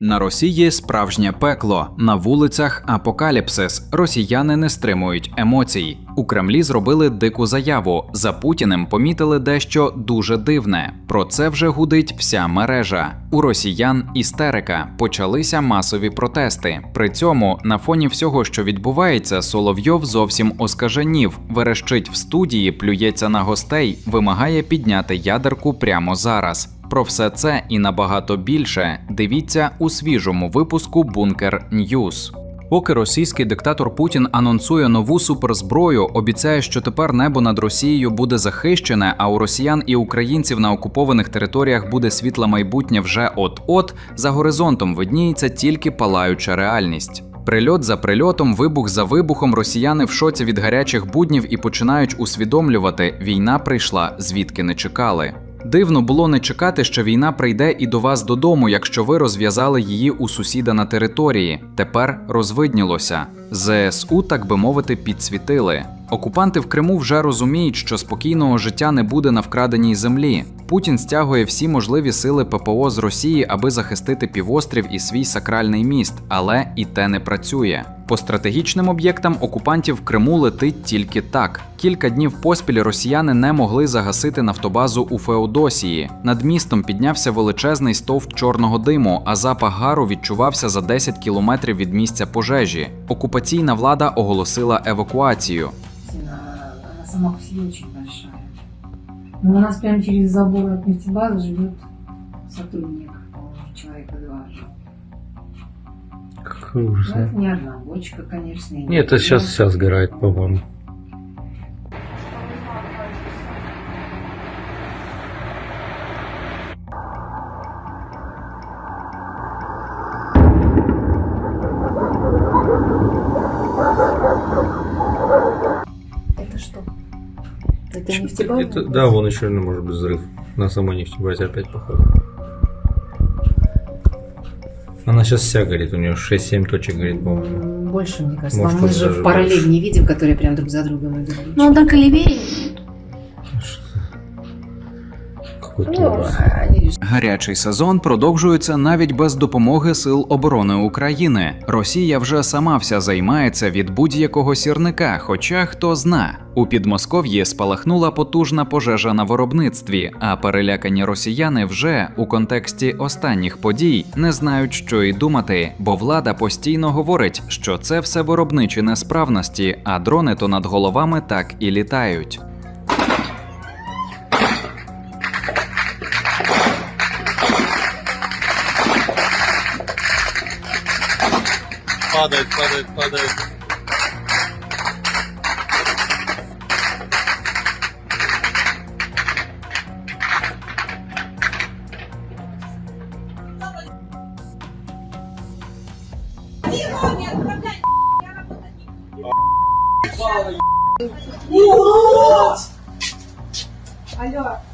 На Росії справжнє пекло. На вулицях апокаліпсис. Росіяни не стримують емоцій. У Кремлі зробили дику заяву. За Путіним помітили дещо дуже дивне. Про це вже гудить вся мережа. У росіян істерика. Почалися масові протести. При цьому на фоні всього, що відбувається, Соловйов зовсім оскаженів, верещить в студії, плюється на гостей, вимагає підняти ядерку прямо зараз. Про все це і набагато більше дивіться у свіжому випуску Бункер Ньюз. Поки російський диктатор Путін анонсує нову суперзброю, обіцяє, що тепер небо над Росією буде захищене, а у росіян і українців на окупованих територіях буде світле майбутнє вже от-от. За горизонтом видніється тільки палаюча реальність. Прильот за прильотом, вибух за вибухом, росіяни в шоці від гарячих буднів і починають усвідомлювати, війна прийшла звідки не чекали. Дивно було не чекати, що війна прийде і до вас додому, якщо ви розв'язали її у сусіда на території. Тепер розвиднілося. ЗСУ, так би мовити, підсвітили. Окупанти в Криму вже розуміють, що спокійного життя не буде на вкраденій землі. Путін стягує всі можливі сили ППО з Росії, аби захистити півострів і свій сакральний міст, але і те не працює. По стратегічним об'єктам окупантів в Криму летить тільки так. Кілька днів поспіль росіяни не могли загасити нафтобазу у Феодосії. Над містом піднявся величезний стовп чорного диму, а запах гару відчувався за 10 кілометрів від місця пожежі. Окупаційна влада оголосила евакуацію. Она сама по себе очень большая. Но у нас прямо через забор от нефтебазы живет сотрудник, человека два. Какой Ну, ужас. а. это не одна бочка, конечно. Нет, это сейчас вся сгорает, по-моему. Это что? Это нефтебаза? Это- да, вон еще, наверное, может быть взрыв. На самой нефтебазе опять походу. Она сейчас вся горит, у нее 6-7 точек горит, по-моему. Больше, мне кажется. Может, мы же в параллель больше. не видим, которые прям друг за другом идут. Ну, только левее. Какой-то Ну, ужас. Гарячий сезон продовжується навіть без допомоги сил оборони України. Росія вже сама вся займається від будь-якого сірника, хоча хто зна. У Підмосков'ї спалахнула потужна пожежа на виробництві, а перелякані росіяни вже у контексті останніх подій не знають, що й думати, бо влада постійно говорить, що це все виробничі несправності, а дрони то над головами так і літають. падают, падают, падают. Алло.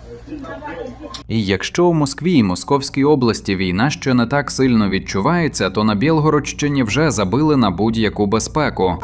І якщо у Москві і Московській області війна ще не так сильно відчувається, то на Білгородщині вже забили на будь-яку безпеку.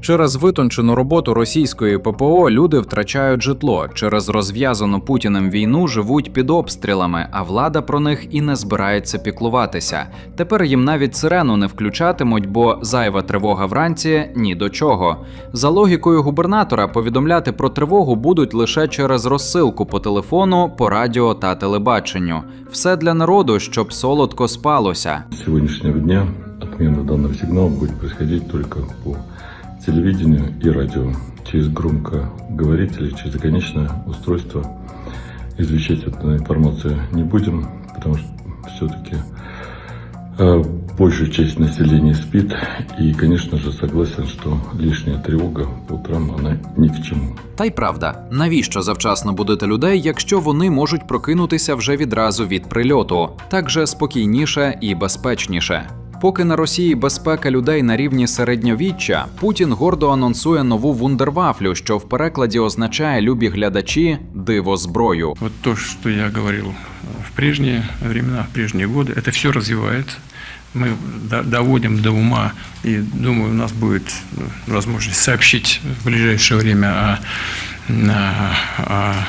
Через витончену роботу російської ППО люди втрачають житло. Через розв'язану Путіним війну живуть під обстрілами, а влада про них і не збирається піклуватися. Тепер їм навіть сирену не включатимуть, бо зайва тривога вранці ні до чого. За логікою губернатора, повідомляти про тривогу будуть лише через розсилку по телефону, по радіо та телебаченню. Все для народу, щоб солодко спалося. С сегодняшнего дня отмена данного сигнала будет происходить только по телевидению и радио. Через громкоговорители, через конечное устройство извещать эту информацию не будем, потому что все-таки большая часть населения спит. И, конечно же, согласен, что лишняя тревога по утрам, она ни к чему. Та й правда, навіщо завчасно будити людей, якщо вони можуть прокинутися вже відразу від прильоту? Так же спокійніше і безпечніше. Поки на Росії безпека людей на рівні середньовіччя, Путін гордо анонсує нову вундервафлю, що в перекладі означає любі глядачі диво зброю. Вот то, что я говорил э, в прежние времена, в прежние годы, это все развивается. Мы до- доводим до ума, и думаю, у нас будет э, возможность сообщить в ближайшее время о, на- о-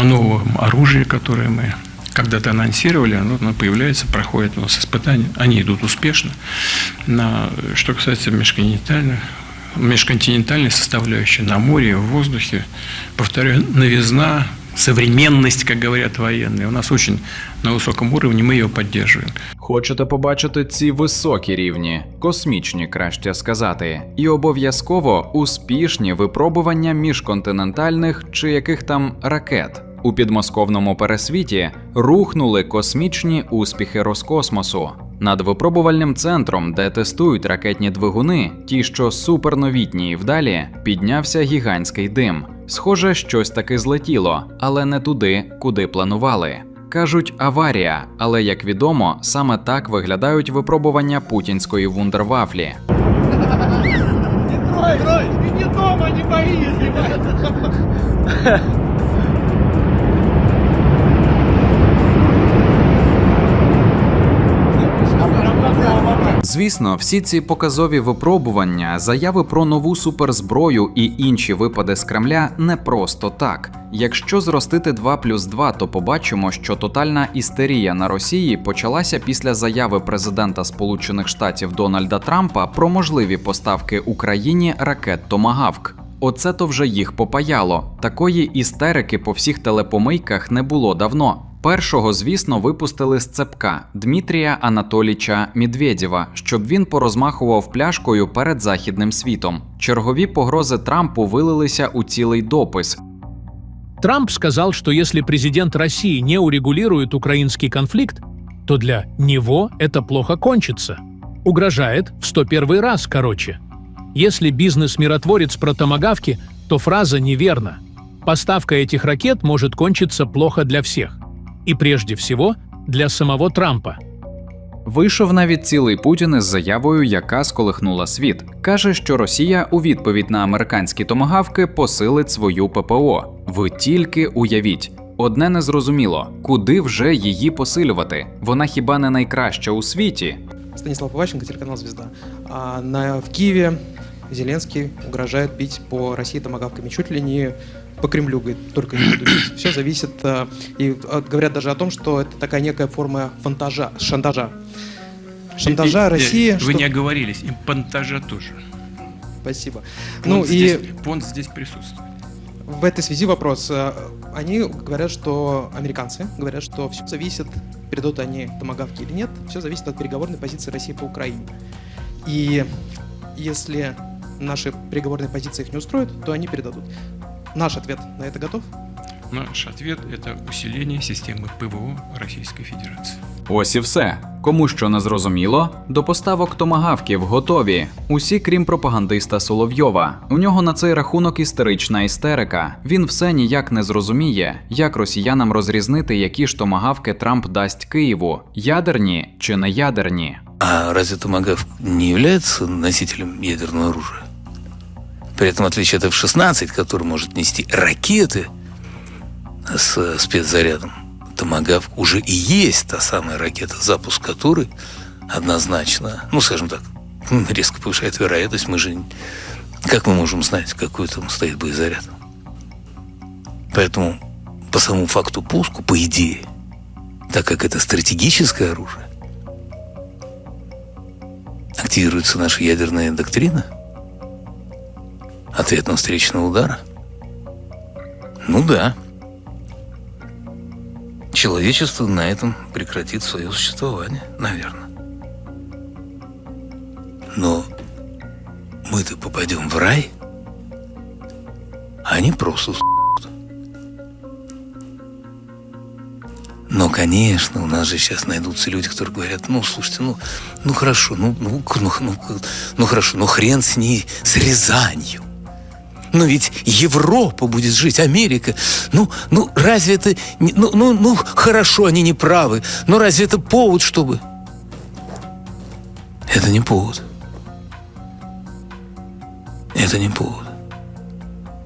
о новом оружии, которое мы когда-то анонсировали, оно, оно появляется, проходит у нас испытания, они идут успешно. На, что касается межконтинентальных, межконтинентальной составляющей на море, в воздухе, повторяю, новизна, современность, как говорят военные, у нас очень на высоком уровне, мы ее поддерживаем. Хочете побачити ці високі рівні, космічні, краще сказати, і обов'язково успішні випробування міжконтинентальних чи яких там ракет. У підмосковному пересвіті рухнули космічні успіхи Роскосмосу. Над випробувальним центром, де тестують ракетні двигуни, ті, що суперновітні і вдалі, піднявся гігантський дим. Схоже, щось таки злетіло, але не туди, куди планували. Кажуть аварія, але як відомо, саме так виглядають випробування путінської вундервафлі. Звісно, всі ці показові випробування, заяви про нову суперзброю і інші випади з Кремля не просто так. Якщо зростити 2 плюс 2, то побачимо, що тотальна істерія на Росії почалася після заяви президента Сполучених Штатів Дональда Трампа про можливі поставки Україні ракет Томагавк. Оце то вже їх попаяло. Такої істерики по всіх телепомийках не було давно. Першого, звісно, випустили з цепка Дмитрія Анатоліча Медведєва, щоб він порозмахував пляшкою перед західним світом. Чергові погрози Трампу вилилися у цілий допис. Трамп сказал, что если президент России не урегулирует украинский конфликт, то для него это плохо кончится. Угрожает в 101 раз, короче. Если бизнес-миротворец про томагавки, то фраза неверна. Поставка этих ракет может кончиться плохо для всех. И прежде всего для самого Трампа. Вийшов навіть цілий Путін із заявою, яка сколихнула світ. Каже, що Росія у відповідь на американські томагавки посилить свою ППО. Ви тільки уявіть. Одне незрозуміло, куди вже її посилювати? Вона хіба не найкраща у світі? Станислав Иващенко, телеканал «Звезда». А на, в Киеве Зеленский угрожает бить по России томагавками. Чуть ли не по Кремлю, говорит, только не буду бить. Все зависит, а, и а, говорят даже о том, что это такая некая форма фантажа, шантажа. Шантажа И- и- России. Вы что- не оговорились, и понтажа тоже. Спасибо. Понт Ну и здесь, понт здесь присутствует. в этой связи вопрос. Они говорят, что американцы говорят, что все зависит, передадут они томагавки или нет, все зависит от переговорной позиции России по Украине. И если наши переговорные позиции их не устроят, то они передадут. Наш ответ на это готов? Наш ответ – это усиление системы ПВО Российской Федерации. Ось і все. Кому що не зрозуміло, до поставок томагавків готові. Усі, крім пропагандиста Соловйова. У нього на цей рахунок істерична істерика. Він все ніяк не зрозуміє, як росіянам розрізнити, які ж томагавки Трамп дасть Києву ядерні чи не ядерні. А разве Томагавк не является носителем ядерного оружия? При этом, в отличие от F-16, который может нести ракеты с э, спецзарядом, Томагавк уже и есть та самая ракета, запуск которой однозначно, ну, скажем так, резко повышает вероятность. Мы же... Как мы можем знать, какой там стоит боезаряд? Поэтому по самому факту пуску, по идее, так как это стратегическое оружие, активируется наша ядерная доктрина? Ответного встречного удара? Ну да. Человечество на этом прекратит свое существование, наверное. Но мы-то попадем в рай, а они просто. Но, конечно, у нас же сейчас найдутся люди, которые говорят, ну, слушайте, ну, ну хорошо, ну, ну, ну, ну, ну хорошо, ну хрен с ней, с Рязанью. Но ведь Европа будет жить, Америка. Ну, ну разве это... Ну, ну, ну, хорошо, они не правы. Но разве это повод, чтобы... Это не повод. Это не повод.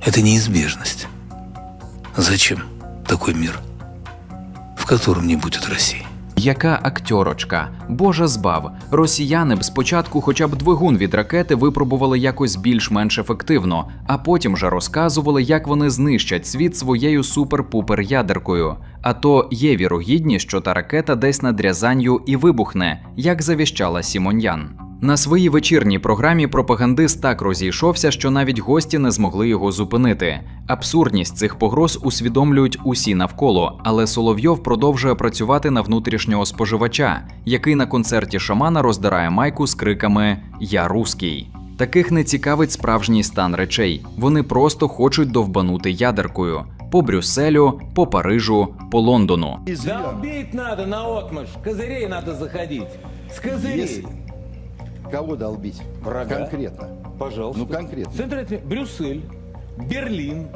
Это неизбежность. Зачем такой мир, в котором не будет России? Яка актьорочка? Боже збав. Росіяни б спочатку хоча б двигун від ракети випробували якось більш-менш ефективно, а потім же розказували, як вони знищать світ своєю супер-пупер ядеркою. А то є вірогідність, що та ракета десь над Рязанью і вибухне, як завіщала Сімоньян. На своїй вечірній програмі пропагандист так розійшовся, що навіть гості не змогли його зупинити. Абсурдність цих погроз усвідомлюють усі навколо, але Соловйов продовжує працювати на внутрішнього споживача, який на концерті шамана роздирає майку з криками Я руський. Таких не цікавить справжній стан речей. Вони просто хочуть довбанути ядеркою по Брюсселю, по Парижу, по Лондону. Долбить надо на отмышь. Козырей надо заходить. С козырей. Кого долбить? Врага. Конкретно. Пожалуйста. Ну, конкретно. Центр Брюссель, Берлин,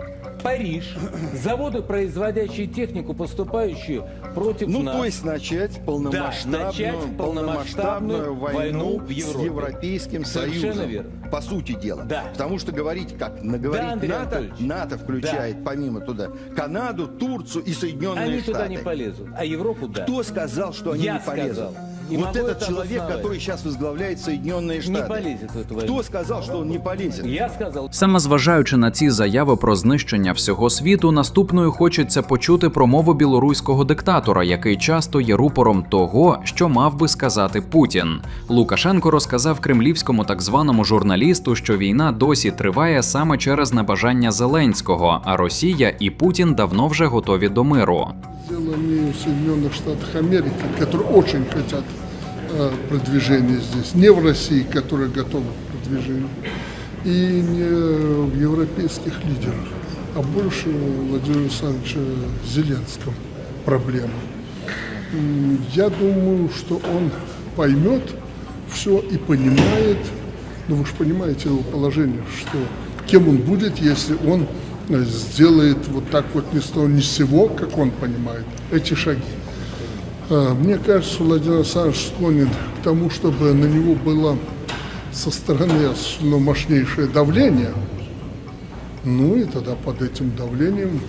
Париж. Заводы, производящие технику, поступающую против Ну, нас. то есть начать полномасштабную, начать полномасштабную войну, в с Европе. Европейским Совершенно Союзом. верно. По сути дела. Да. Потому что говорить, как Да, наговорить Андрей НАТО, Анатольевич. НАТО включает помимо туда Канаду, Турцию и Соединенные Они Штаты. туда не полезут, а Европу да. Кто сказал, что они Я не полезут? сказал. И вот могу этот это человек, обосновать. который сейчас возглавляет Соединенные Штаты. Не полезет в эту войну. Кто сказал, что он не полезет? Я сказал. Саме зважаючи на ці заяви про знищення всього світу, наступною хочеться почути промову білоруського диктатора, який часто є рупором того, що мав би сказати Путін. Лукашенко розказав кремлівському так званому журналісту, що війна досі триває саме через небажання Зеленського, а Росія і Путін давно вже готові до миру. В Соединенных Штатах Америки, которые очень хотят э, продвижения здесь, не в России, которая готова к продвижению, и не в европейских лидерах, а больше Владимира Александровича Зеленском проблема. Я думаю, что он поймет все и понимает, ну вы же понимаете его положение, что кем он будет, если он сделает вот так вот ни с того ни с сего, как он понимает, эти шаги. Э, Мне кажется, Владимир Александрович склонен к тому, чтобы на него было со стороны осуществлено мощнейшее давление. Ну и тогда под этим давлением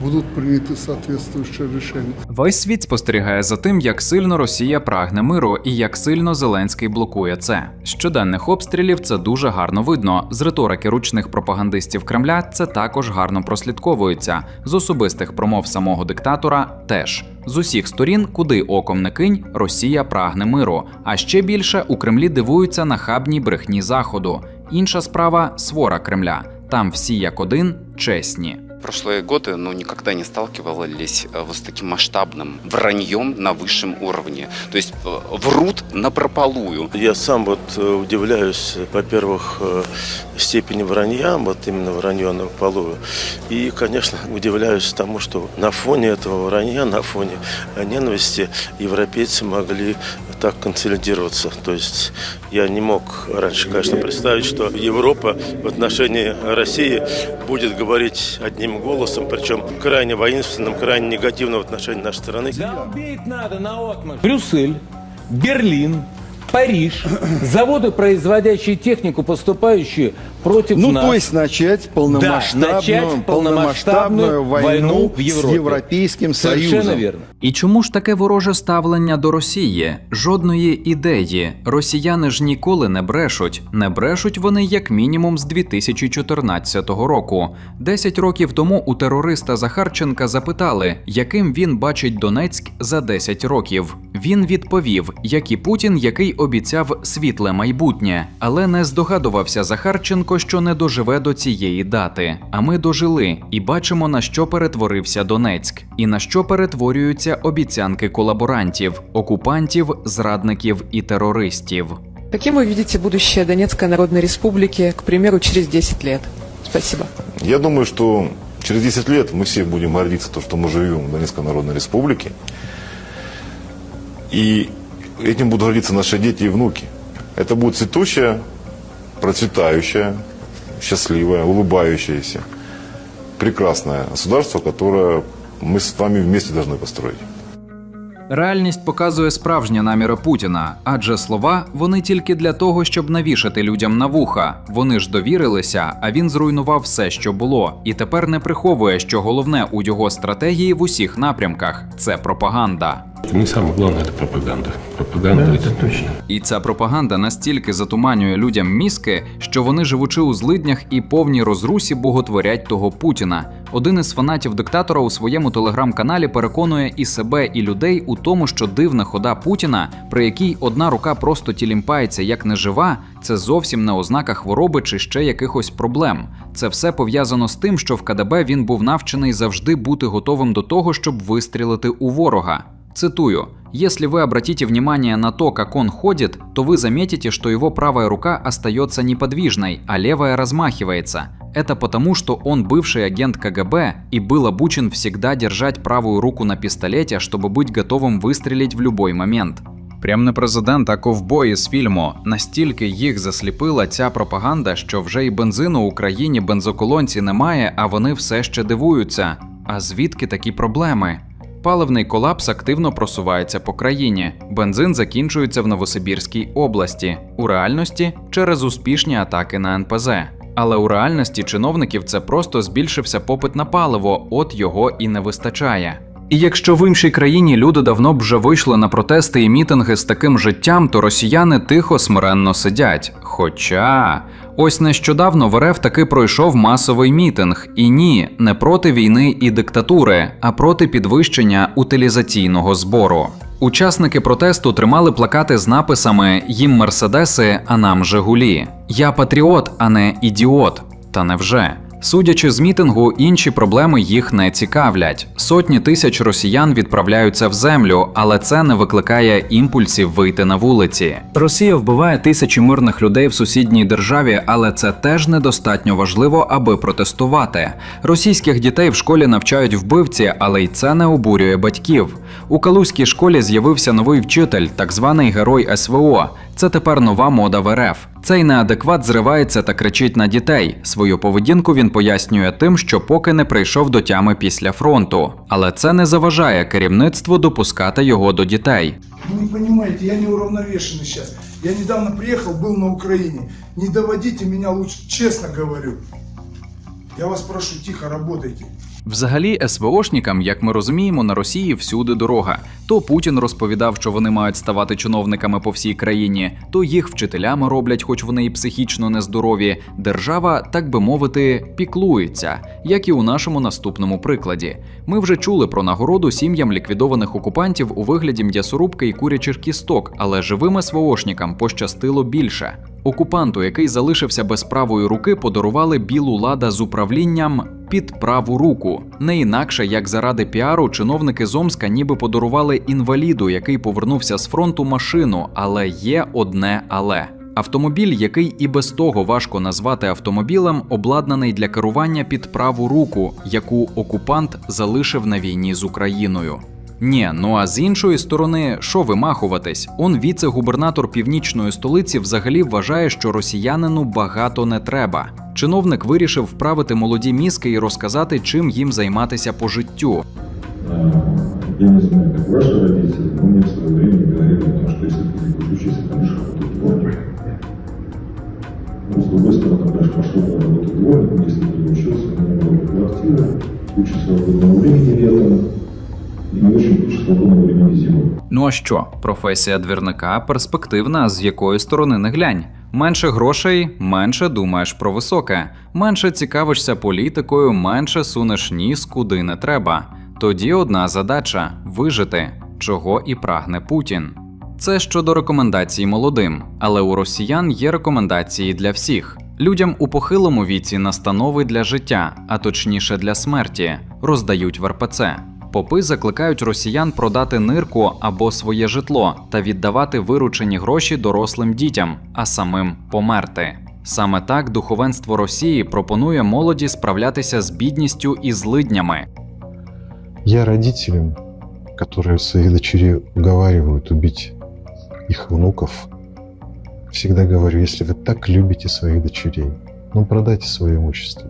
будут приняты соответствующие решения. Весь світ спостерігає за тим, як сильно Росія прагне миру і як сильно Зеленський блокує це. Щоденних обстрілів це дуже гарно видно. З риторики ручних пропагандистів Кремля це також гарно прослідковується. З особистих промов самого диктатора теж. З усіх сторін, куди оком не кинь, Росія прагне миру. А ще більше у Кремлі дивуються на хабній брехні Заходу. Інша справа свора Кремля. Там всі як один чесні прошлые годы ну, никогда не сталкивались э, вот с таким масштабным враньем на высшем уровне. То есть э, врут на прополую. Я сам вот э, удивляюсь, во-первых, э, степени вранья, вот именно вранье на полую. И, конечно, удивляюсь тому, что на фоне этого вранья, на фоне э, ненависти европейцы могли так консолидироваться. То есть я не мог раньше, конечно, представить, что Европа в отношении России будет говорить одним голосом, причем крайне воинственным, крайне негативным в отношении нашей страны. Долбить надо на отмышь. Брюссель, Берлин, Париж. Заводы, производящие технику, поступающую против Ну, нас. то есть начать полномасштабную, начать полномасштабную полномасштабную войну, войну в с Европе. Европейским Совершенно Союзом. верно. І чому ж таке вороже ставлення до Росії? Жодної ідеї. Росіяни ж ніколи не брешуть. Не брешуть вони як мінімум з 2014 року. Десять років тому у терориста Захарченка запитали, яким він бачить Донецьк за 10 років. Він відповів, як і Путін, який обіцяв світле майбутнє, але не здогадувався Захарченко, що не доживе до цієї дати. А ми дожили і бачимо, на що перетворився Донецьк, і на що перетворюються обіцянки колаборантів, окупантів, зрадників і терористів. Каким вы видите будущее Донецкой Народной Республики, к примеру, через 10 лет? Спасибо. Я думаю, что через 10 лет мы все будем гордиться, то, что мы живем в Донецкой Народной Республике. И этим будут гордиться наши дети и внуки. Это будет цветущая, процветающая, счастливая, улыбающаяся, прекрасное государство, которое мы с вами вместе должны построить. Реальність показує справжні наміри Путіна, адже слова вони тільки для того, щоб навішати людям на вуха. Вони ж довірилися, а він зруйнував все, що було, і тепер не приховує, що головне у його стратегії в усіх напрямках це пропаганда. Не самое главное это пропаганда. Пропаганда это точно. І ця пропаганда настільки затуманює людям мізки, що вони, живучи у злиднях і повній розрусі, боготворять того Путіна. Один із фанатів диктатора у своєму телеграм-каналі переконує і себе, і людей у тому, що дивна хода Путіна, при якій одна рука просто тілімпається як нежива, це зовсім не ознака хвороби чи ще якихось проблем. Це все пов'язано з тим, що в КДБ він був навчений завжди бути готовим до того, щоб вистрілити у ворога. Цитую. Если вы обратите внимание на то, как он ходит, то вы заметите, что его правая рука остается неподвижной, а левая размахивается. Это потому, что он бывший агент КГБ и был обучен всегда держать правую руку на пистолете, чтобы быть готовым выстрелить в любой момент. Прям не президент, а ковбої з фільму. Настільки їх засліпила ця пропаганда, що вже й бензину у країні бензоколонці немає, а вони все ще дивуються. А звідки такі проблеми? Паливний колапс активно просувається по країні. Бензин закінчується в Новосибірській області. У реальності через успішні атаки на НПЗ. Але у реальності чиновників це просто збільшився попит на паливо, от його і не вистачає. І якщо в іншій країні люди давно б вже вийшли на протести і мітинги з таким життям, то росіяни тихо смиренно сидять. Хоча ось нещодавно в РФ таки пройшов масовий мітинг, і ні, не проти війни і диктатури, а проти підвищення утилізаційного збору. Учасники протесту тримали плакати з написами Їм Мерседеси, а нам Жигулі. Я патріот, а не ідіот. Та невже? Судячи з мітингу, інші проблеми їх не цікавлять. Сотні тисяч росіян відправляються в землю, але це не викликає імпульсів вийти на вулиці. Росія вбиває тисячі мирних людей в сусідній державі, але це теж недостатньо важливо, аби протестувати. Російських дітей в школі навчають вбивці, але й це не обурює батьків. У Калузькій школі з'явився новий вчитель, так званий герой СВО. Це тепер нова мода в РФ. Цей неадекват зривається та кричить на дітей. Свою поведінку він пояснює тим, що поки не прийшов до тями після фронту. Але це не заважає керівництву допускати його до дітей. Вы не понимаете, я не уравновешенный сейчас. Я недавно приехал, был на Украине. Не доводите меня лучше, честно говорю. Я вас прошу, тихо работайте. Взагалі, СВОшникам, як ми розуміємо, на Росії всюди дорога. То Путін розповідав, що вони мають ставати чиновниками по всій країні, то їх вчителями роблять, хоч вони і психічно нездорові. Держава, так би мовити, піклується, як і у нашому наступному прикладі. Ми вже чули про нагороду сім'ям ліквідованих окупантів у вигляді м'ясорубки і курячих кісток, але живим СВОшникам пощастило більше. Окупанту, який залишився без правої руки, подарували білу лада з управлінням під праву руку. Не інакше як заради піару, чиновники з Омска ніби подарували інваліду, який повернувся з фронту машину, але є одне але. Автомобіль, який і без того важко назвати автомобілем, обладнаний для керування під праву руку, яку окупант залишив на війні з Україною. Ні, ну а з іншої сторони, що вимахуватись? Он віце-губернатор північної столиці взагалі вважає, що росіянину багато не треба. Чиновник вирішив вправити молоді мізки і розказати, чим їм займатися по життю. Я не знаю, как ваши родители, но мне в свое время говорили о том, что если ты не будешь учиться, ты будешь работать дворником. Но с другой стороны, даже пошел работать дворником, если ты не учился, у меня была квартира, куча свободного времени летом, очень куча свободного времени зимой. Ну а що? Професія двірника перспективна, з якої сторони не глянь. Менше грошей, менше думаєш про високе, менше цікавишся політикою, менше сунеш ніс куди не треба. Тоді одна задача вижити, чого і прагне Путін. Це щодо рекомендацій молодим, але у росіян є рекомендації для всіх. Людям у похилому віці настанови для життя, а точніше для смерті, роздають в РПЦ Попи закликають росіян продати нирку або своє житло та віддавати виручені гроші дорослим дітям, а самим померти. Саме так духовенство Росії пропонує молоді справлятися з бідністю і злиднями. Я родителям, которые своих дочерей уговаривают убить их внуков, всегда говорю, если вы так любите своих дочерей, ну продайте свое имущество.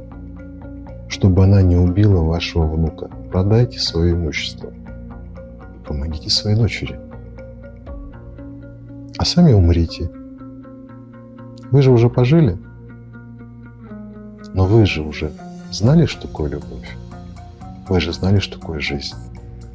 Чтобы она не убила вашего внука, продайте свое имущество. помогите своей дочери. А сами умрите. Вы же уже пожили. Но вы же уже знали, что такое любовь. Вы же знали, что такое жизнь.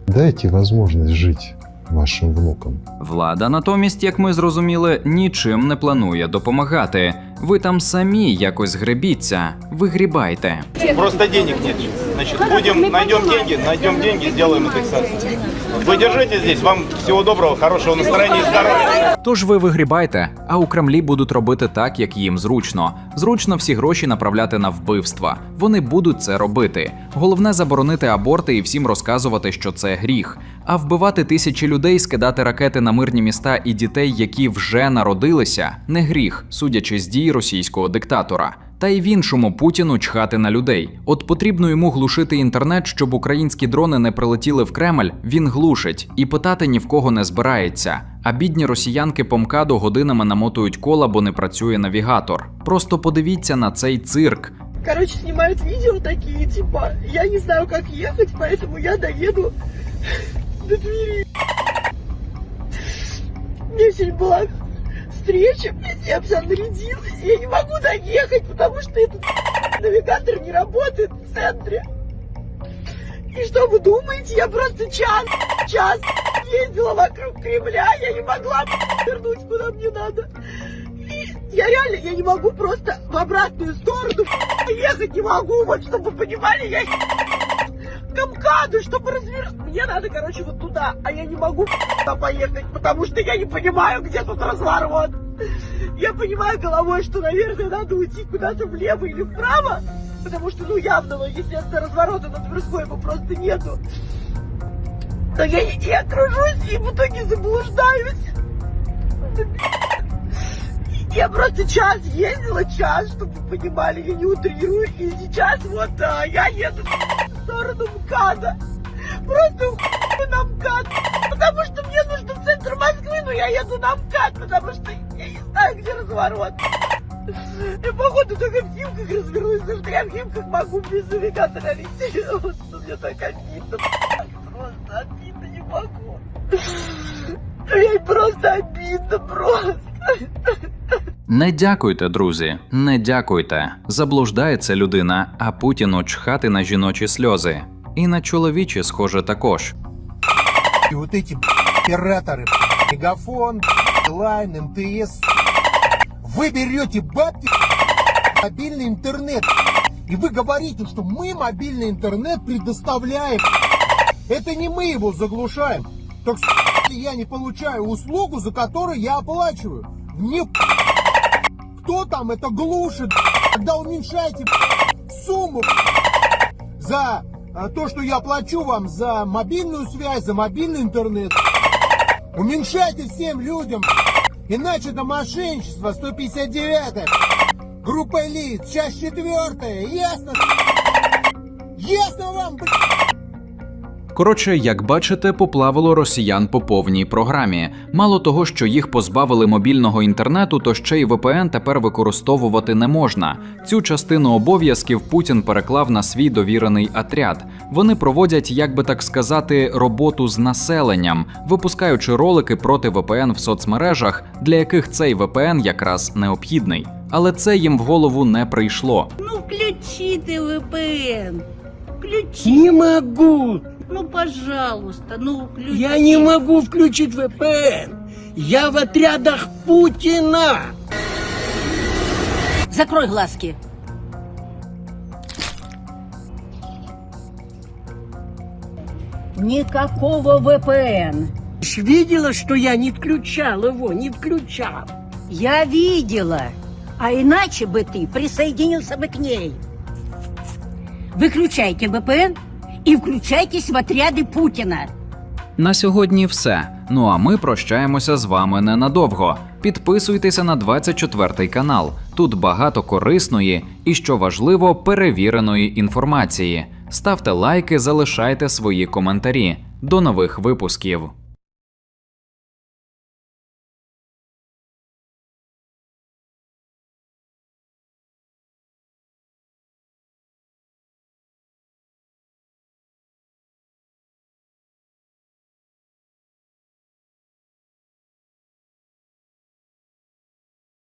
Дайте возможность жить вашим внукам. Влада натомість, як ми зрозуміли, нічим не планує допомагати. Ви там самі якось гребіться, вигрібайте. Просто денег нет. Значит, будем, найдем деньги, найдем деньги, сделаем индексацию. Вы держите здесь, вам всего доброго, хорошего настроения и здоровья. Тож ви вигрібайте, а у Кремлі будуть робити так, як їм зручно. Зручно всі гроші направляти на вбивства. Вони будуть це робити. Головне заборонити аборти і всім розказувати, що це гріх. А вбивати тисячі людей, скидати ракети на мирні міста і дітей, які вже народилися, не гріх, судячи з російського диктатора. Та й в іншому Путіну чхати на людей. От потрібно йому глушити інтернет, щоб українські дрони не прилетіли в Кремль. Він глушить і питати ні в кого не збирається. А бідні росіянки по МКАДу годинами намотують кола, бо не працює навігатор. Просто подивіться на цей цирк. Короче, снимают видео такие, типа, я не знаю, как ехать, поэтому я доеду до двери. Мне была встреча, блядь, я вся нарядилась, я не могу доехать, потому что этот навигатор не работает в центре. И что вы думаете, я просто час, час ездила вокруг Кремля, я не могла вернуть, куда мне надо. И я реально, я не могу просто в обратную сторону ехать не могу, вот чтобы вы понимали, я к МКАДу, чтобы развернуть. Мне надо, короче, вот туда, а я не могу туда поехать, потому что я не понимаю, где тут разворот. Я понимаю головой, что, наверное, надо уйти куда-то влево или вправо, потому что, ну, явного, естественно, разворота на Тверской ему просто нету. Но я, я кружусь и в итоге заблуждаюсь. Я просто час ездила, час, чтобы вы понимали, я не утрирую. И сейчас вот а, я еду сторону МКАДа. Просто хуй на МКАД. Потому что мне нужно в центр Москвы, но я еду на мкад, потому что я не знаю, где разворот. Я, походу, только в Химках развернусь, потому что я в Химках могу без навигатора лететь. Вот что мне так обидно. Просто обидно не могу. Ей просто обидно, просто. Не дякуйте, друзі, не дякуйте. Заблуждається людина, а Путіну чхати на жіночі сльози. І на чоловічі, схоже, також. И вот эти операторы, Мегафон, Лайн, МТС, вы берете бабки, мобильный интернет, и вы говорите, что мы мобильный интернет предоставляем. Это не мы его заглушаем. Так если я не получаю услугу, за которую я оплачиваю. Мне кто там это глушит, когда уменьшаете сумму за а, то, что я плачу вам за мобильную связь, за мобильный интернет. Уменьшайте всем людям, иначе это мошенничество 159 Группа лиц, часть четвертая, ясно? Ясно вам, блядь? Коротше, як бачите, поплавило росіян по повній програмі. Мало того, що їх позбавили мобільного інтернету, то ще й VPN тепер використовувати не можна. Цю частину обов'язків Путін переклав на свій довірений отряд. Вони проводять, як би так сказати, роботу з населенням, випускаючи ролики проти VPN в соцмережах, для яких цей VPN якраз необхідний. Але це їм в голову не прийшло. Ну включи ты VPN. Включи. Не могу. Ну, пожалуйста, ну включи. Я не могу включить VPN. Я в отрядах Путина. Закрой глазки. Никакого VPN. Ж Видела, что я не включал его, не включал. Я видела. А иначе бы ты присоединился бы к ней. Выключайте VPN и включайтесь в отряды Путина. На сьогодні все. Ну а ми прощаємося з вами ненадовго. Підписуйтеся на 24 канал. Тут багато корисної і, що важливо, перевіреної інформації. Ставте лайки, залишайте свої коментарі. До нових випусків.